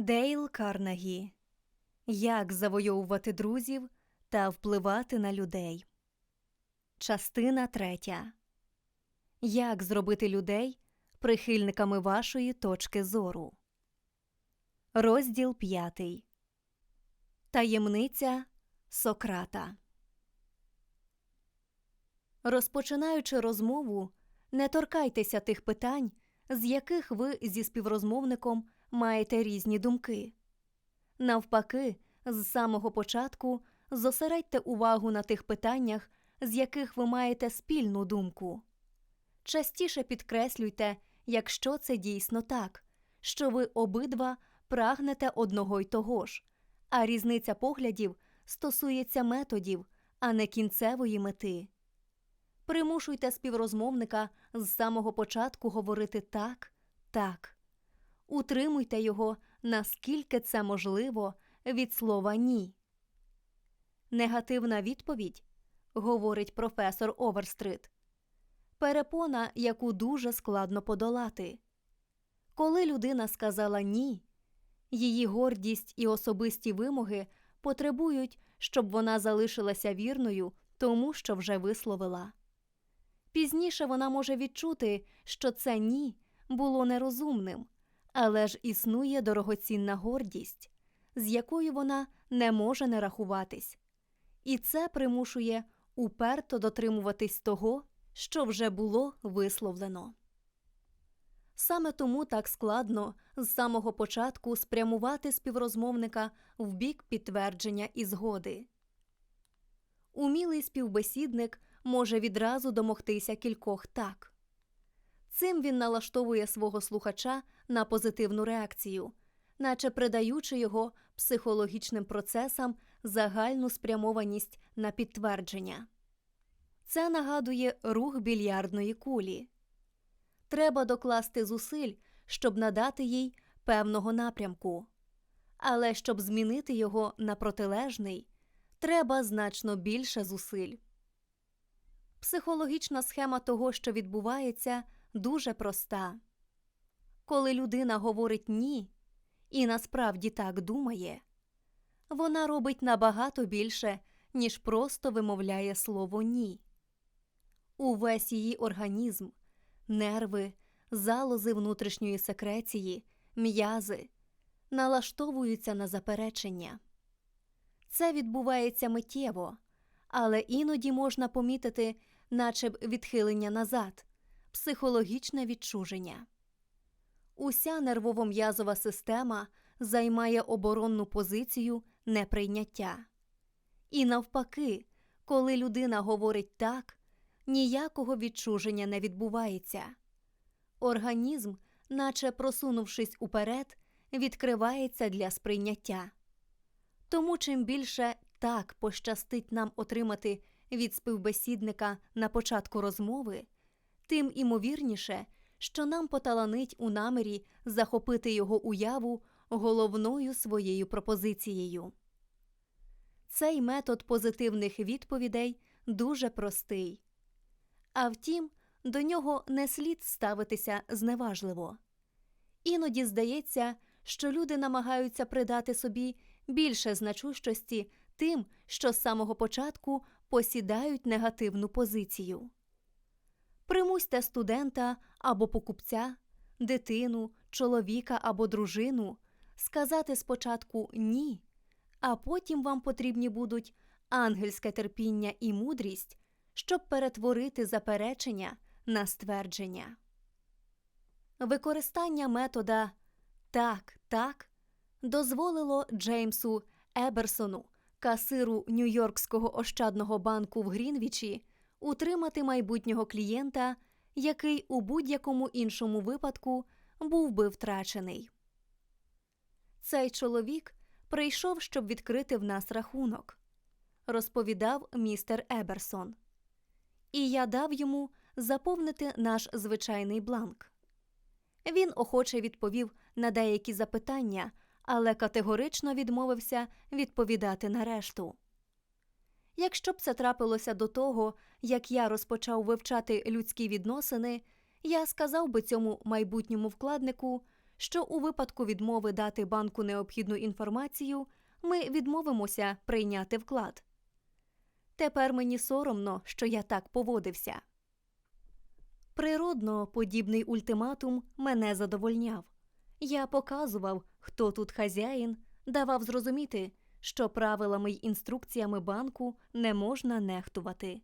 Дейл Карнегі Як завойовувати друзів та впливати на людей. Частина третя. Як зробити людей прихильниками вашої точки зору. Розділ п'ятий. Таємниця Сократа. Розпочинаючи розмову, не торкайтеся тих питань, з яких ви зі співрозмовником маєте різні думки. Навпаки, з самого початку зосередьте увагу на тих питаннях, з яких ви маєте спільну думку. Частіше підкреслюйте, якщо це дійсно так, що ви обидва прагнете одного й того ж, а різниця поглядів стосується методів, а не кінцевої мети. Примушуйте співрозмовника з самого початку говорити так, так. Утримуйте його, наскільки це можливо, від слова ні. Негативна відповідь, говорить професор Оверстрит, перепона, яку дуже складно подолати. Коли людина сказала ні, її гордість і особисті вимоги потребують, щоб вона залишилася вірною тому, що вже висловила. Пізніше вона може відчути, що це ні було нерозумним, але ж існує дорогоцінна гордість, з якою вона не може не рахуватись, і це примушує уперто дотримуватись того, що вже було висловлено. Саме тому так складно з самого початку спрямувати співрозмовника в бік підтвердження і згоди. Умілий співбесідник може відразу домогтися кількох так. Цим він налаштовує свого слухача на позитивну реакцію, наче придаючи його психологічним процесам загальну спрямованість на підтвердження. Це нагадує рух більярдної кулі. Треба докласти зусиль, щоб надати їй певного напрямку. Але щоб змінити його на протилежний, треба значно більше зусиль. Психологічна схема того, що відбувається, дуже проста. Коли людина говорить ні і насправді так думає, вона робить набагато більше, ніж просто вимовляє слово ні. Увесь її організм, нерви, залози внутрішньої секреції, м'язи налаштовуються на заперечення. Це відбувається миттєво, але іноді можна помітити, наче б відхилення назад, психологічне відчуження. Уся нервово-м'язова система займає оборонну позицію неприйняття. І навпаки, коли людина говорить так, ніякого відчуження не відбувається. Організм, наче просунувшись уперед, відкривається для сприйняття. Тому чим більше так пощастить нам отримати від співбесідника на початку розмови, тим імовірніше, що нам поталанить у намірі захопити його уяву головною своєю пропозицією. Цей метод позитивних відповідей дуже простий. А втім, до нього не слід ставитися зневажливо. Іноді здається, що люди намагаються придати собі більше значущості тим, що з самого початку посідають негативну позицію. Примусьте студента або покупця, дитину, чоловіка або дружину сказати спочатку ні, а потім вам потрібні будуть ангельське терпіння і мудрість, щоб перетворити заперечення на ствердження. Використання метода так, так дозволило Джеймсу Еберсону, касиру Нью-Йоркського ощадного банку в Грінвічі, утримати майбутнього клієнта, який у будь-якому іншому випадку був би втрачений. Цей чоловік прийшов, щоб відкрити в нас рахунок, розповідав містер Еберсон. І я дав йому заповнити наш звичайний бланк. Він охоче відповів на деякі запитання, але категорично відмовився відповідати на решту. Якщо б це трапилося до того, як я розпочав вивчати людські відносини, я сказав би цьому майбутньому вкладнику, що у випадку відмови дати банку необхідну інформацію ми відмовимося прийняти вклад. Тепер мені соромно, що я так поводився. Природно, подібний ультиматум мене задовольняв. Я показував, хто тут хазяїн, давав зрозуміти, що правилами й інструкціями банку не можна нехтувати.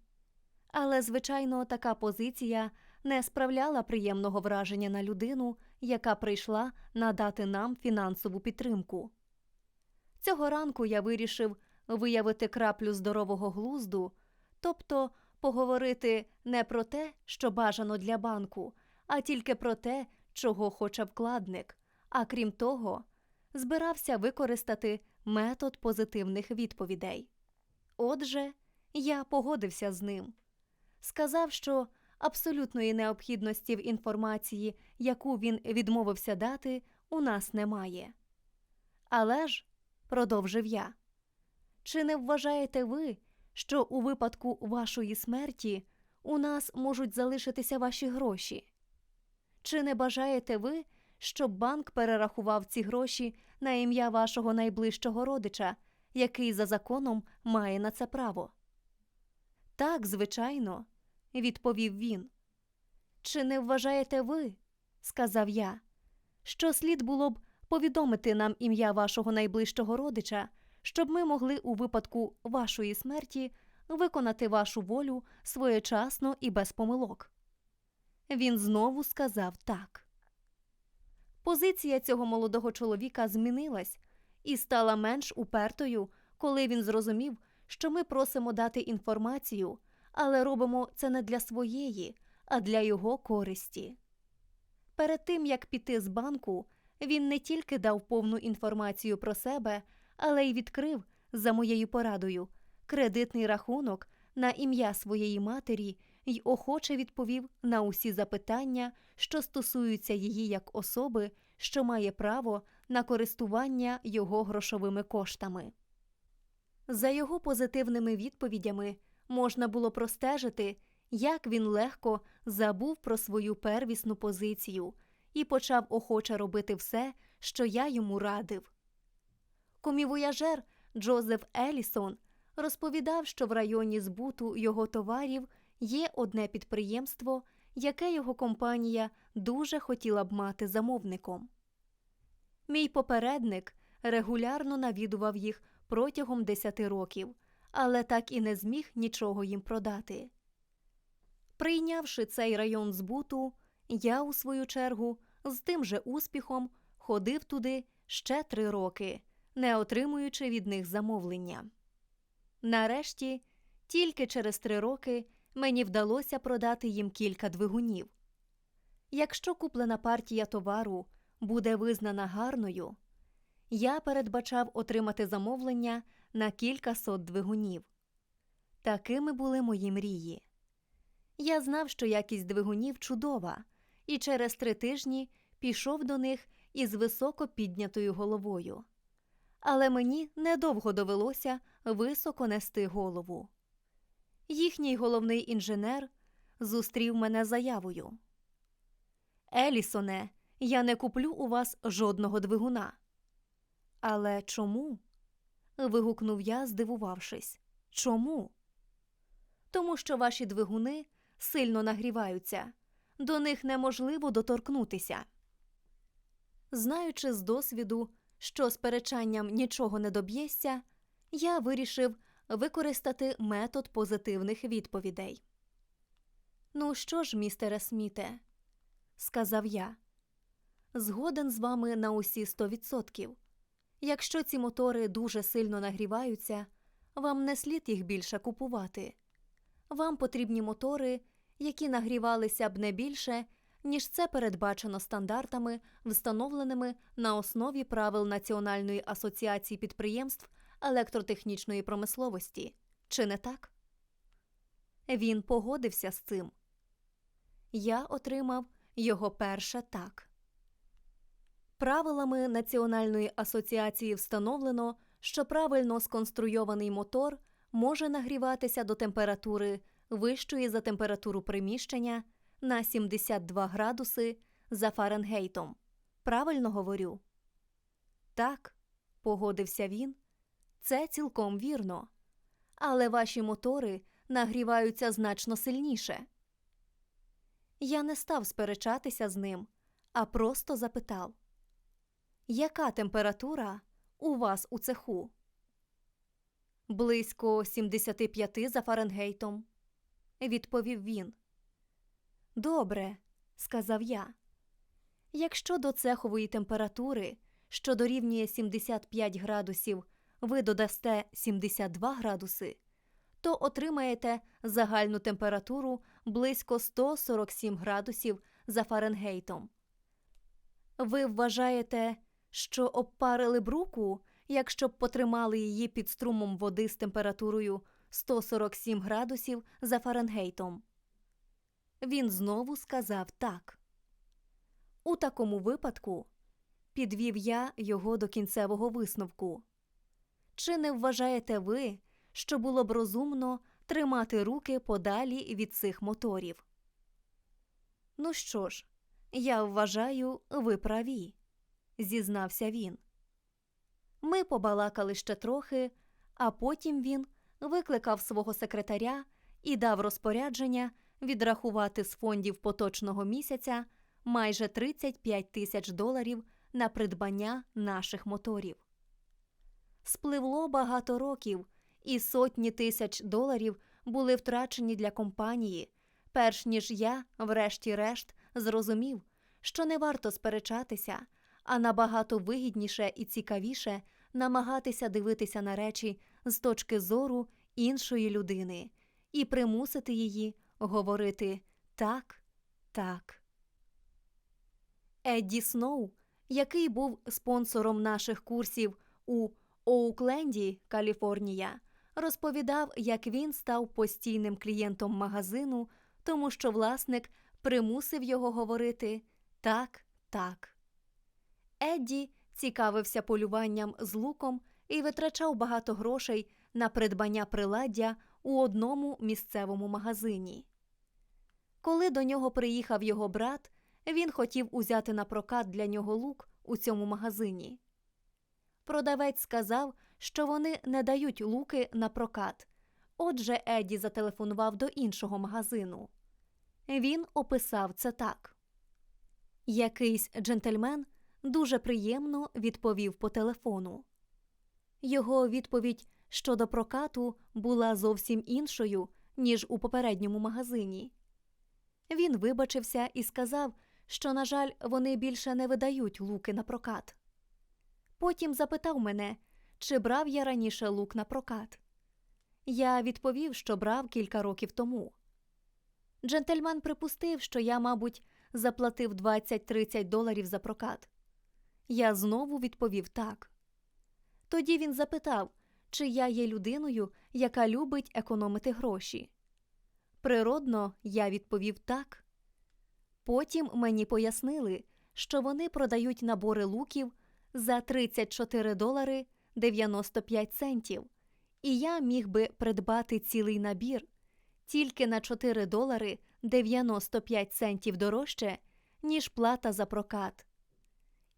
Але, звичайно, така позиція не справляла приємного враження на людину, яка прийшла надати нам фінансову підтримку. Цього ранку я вирішив виявити краплю здорового глузду, тобто поговорити не про те, що бажано для банку, а тільки про те, чого хоче вкладник, а крім того, збирався використати метод позитивних відповідей. Отже, я погодився з ним. Сказав, що абсолютної необхідності в інформації, яку він відмовився дати, у нас немає. Але ж, продовжив я, чи не вважаєте ви, що у випадку вашої смерті у нас можуть залишитися ваші гроші? Чи не бажаєте ви, щоб банк перерахував ці гроші на ім'я вашого найближчого родича, який за законом має на це право? Так, звичайно, відповів він. Чи не вважаєте ви, сказав я, що слід було б повідомити нам ім'я вашого найближчого родича, щоб ми могли у випадку вашої смерті виконати вашу волю своєчасно і без помилок? Він знову сказав так. Позиція цього молодого чоловіка змінилась і стала менш упертою, коли він зрозумів, що ми просимо дати інформацію, але робимо це не для своєї, а для його користі. Перед тим як піти з банку, він не тільки дав повну інформацію про себе, але й відкрив, за моєю порадою, кредитний рахунок на ім'я своєї матері й охоче відповів на усі запитання, що стосуються її як особи, що має право на користування його грошовими коштами. За його позитивними відповідями можна було простежити, як він легко забув про свою первісну позицію і почав охоче робити все, що я йому радив. Комівояжер Джозеф Елісон розповідав, що в районі збуту його товарів є одне підприємство, яке його компанія дуже хотіла б мати замовником. Мій попередник регулярно навідував їх протягом десяти років, але так і не зміг нічого їм продати. Прийнявши цей район збуту, я, у свою чергу, з тим же успіхом ходив туди ще три роки, не отримуючи від них замовлення. Нарешті, тільки через три роки мені вдалося продати їм кілька двигунів. Якщо куплена партія товару буде визнана гарною, я передбачав отримати замовлення на кілька сот двигунів. Такими були мої мрії. Я знав, що якість двигунів чудова, і через три тижні пішов до них із високо піднятою головою. Але мені недовго довелося високо нести голову. Їхній головний інженер зустрів мене заявою. Елісоне, я не куплю у вас жодного двигуна. Але чому? вигукнув я, здивувавшись. Чому? Тому що ваші двигуни сильно нагріваються, до них неможливо доторкнутися. Знаючи з досвіду, що сперечанням нічого не доб'ється, я вирішив використати метод позитивних відповідей. Ну що ж, містере Сміте, сказав я, згоден з вами на усі сто відсотків. Якщо ці мотори дуже сильно нагріваються, вам не слід їх більше купувати. Вам потрібні мотори, які нагрівалися б не більше, ніж це передбачено стандартами, встановленими на основі правил Національної асоціації підприємств електротехнічної промисловості. Чи не так? Він погодився з цим. Я отримав його перше так. Правилами Національної асоціації встановлено, що правильно сконструйований мотор може нагріватися до температури вищої за температуру приміщення на 72 градуси за Фаренгейтом, Правильно говорю? Так, погодився він. Це цілком вірно. Але ваші мотори нагріваються значно сильніше. Я не став сперечатися з ним, а просто запитав: Яка температура у вас у цеху? Близько 75 за Фаренгейтом, відповів він. Добре, сказав я. Якщо до цехової температури, що дорівнює 75 градусів, ви додасте 72 градуси, то отримаєте загальну температуру близько 147 градусів за Фаренгейтом. Ви вважаєте, що обпарили бруку, якщо б потримали її під струмом води з температурою 147 градусів за Фаренгейтом? Він знову сказав так. У такому випадку підвів я його до кінцевого висновку. Чи не вважаєте ви, що було б розумно тримати руки подалі від цих моторів? Ну що ж, я вважаю, ви праві, зізнався він. Ми побалакали ще трохи, а потім він викликав свого секретаря і дав розпорядження відрахувати з фондів поточного місяця майже 35 тисяч доларів на придбання наших моторів. Спливло багато років, і сотні тисяч доларів були втрачені для компанії, перш ніж я, врешті-решт, зрозумів, що не варто сперечатися, а набагато вигідніше і цікавіше намагатися дивитися на речі з точки зору іншої людини і примусити її говорити так, так. Едді Сноу, який був спонсором наших курсів у Оукленді, Каліфорнія, розповідав, як він став постійним клієнтом магазину, тому що власник примусив його говорити так, так. Едді цікавився полюванням з луком і витрачав багато грошей на придбання приладдя у одному місцевому магазині. Коли до нього приїхав його брат, він хотів узяти на прокат для нього лук у цьому магазині. Продавець сказав, що вони не дають луки на прокат. Отже, Едді зателефонував до іншого магазину. Він описав це так: якийсь джентльмен дуже приємно відповів по телефону. Його відповідь щодо прокату була зовсім іншою, ніж у попередньому магазині. Він вибачився і сказав, що, на жаль, вони більше не видають луки на прокат. Потім запитав мене, чи брав я раніше лук на прокат. Я відповів, що брав кілька років тому. Джентльмен припустив, що я, мабуть, заплатив 20-30 доларів за прокат. Я знову відповів так. Тоді він запитав, чи я є людиною, яка любить економити гроші. Природно, я відповів так. Потім мені пояснили, що вони продають набори луків за 34 долари 95 центів, і я міг би придбати цілий набір тільки на 4 долари 95 центів дорожче, ніж плата за прокат.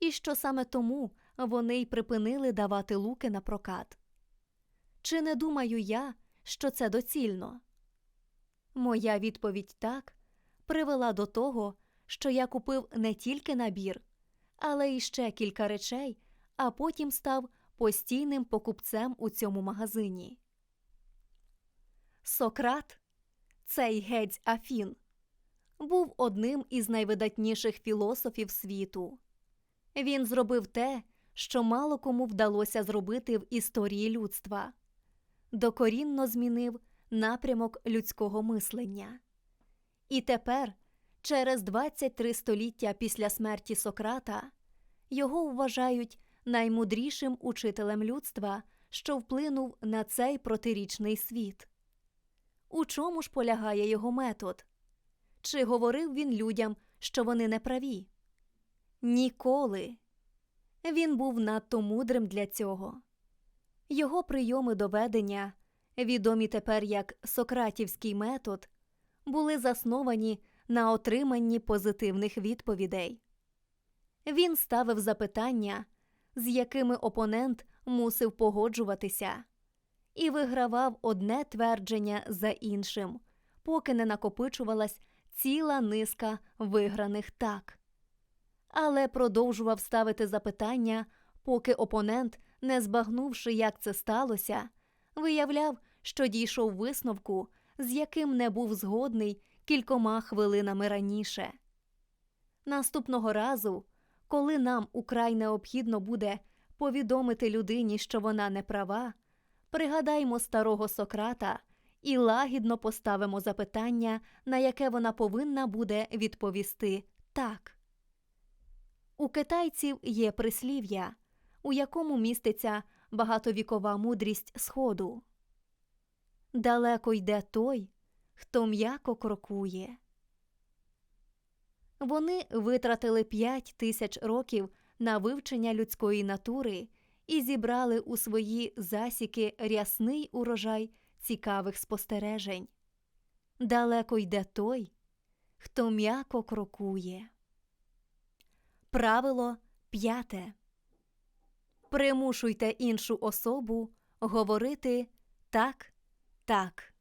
І що саме тому вони й припинили давати луки на прокат. Чи не думаю я, що це доцільно? Моя відповідь так привела до того, що я купив не тільки набір, але й ще кілька речей, а потім став постійним покупцем у цьому магазині. Сократ, цей гець Афін, був одним із найвидатніших філософів світу. Він зробив те, що мало кому вдалося зробити в історії людства, докорінно змінив напрямок людського мислення. І тепер, через 23 століття після смерті Сократа, його вважають наймудрішим учителем людства, що вплинув на цей протирічний світ. У чому ж полягає його метод? Чи говорив він людям, що вони неправі? Ніколи. Він був надто мудрим для цього. Його прийоми доведення, відомі тепер як Сократівський метод, були засновані на отриманні позитивних відповідей. Він ставив запитання, з якими опонент мусив погоджуватися, і вигравав одне твердження за іншим, поки не накопичувалась ціла низка виграних так. Але продовжував ставити запитання, поки опонент, не збагнувши, як це сталося, виявляв, що дійшов висновку, з яким не був згодний кількома хвилинами раніше. Наступного разу, коли нам украй необхідно буде повідомити людині, що вона не права, пригадаймо старого Сократа і лагідно поставимо запитання, на яке вона повинна буде відповісти так. У китайців є прислів'я, у якому міститься багатовікова мудрість Сходу. Далеко йде той, хто м'яко крокує. Вони витратили п'ять тисяч років на вивчення людської натури і зібрали у свої засіки рясний урожай цікавих спостережень. Далеко йде той, хто м'яко крокує. Правило п'яте. Примушуйте іншу особу говорити так, так.